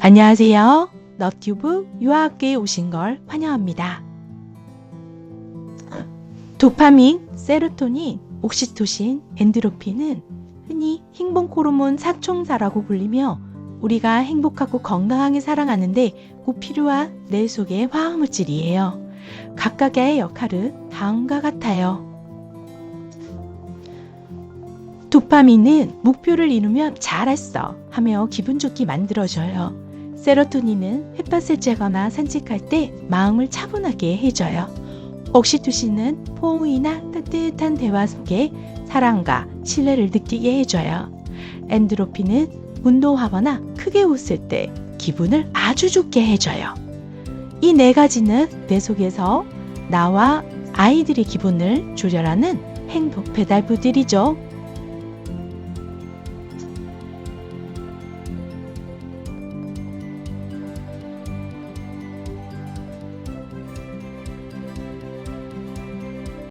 안녕하세요. 너튜브 유아학교에 오신 걸 환영합니다. 도파민, 세로토닌, 옥시토신, 엔드로핀은 흔히 행복 호르몬 사총사라고 불리며 우리가 행복하고 건강하게 살아가는데 꼭 필요한 뇌 속의 화학물질이에요. 각각의 역할은 다음과 같아요. 도파민은 목표를 이루면 잘했어 하며 기분 좋게 만들어줘요. 세로토닌은 햇볕을 쬐거나 산책할 때 마음을 차분하게 해줘요. 옥시토신은 포옹이나 따뜻한 대화 속에 사랑과 신뢰를 느끼게 해줘요. 엔드로핀은 운동하거나 크게 웃을 때 기분을 아주 좋게 해줘요. 이 네 가지는 내 속에서 나와 아이들의 기분을 조절하는 행복 배달부들이죠.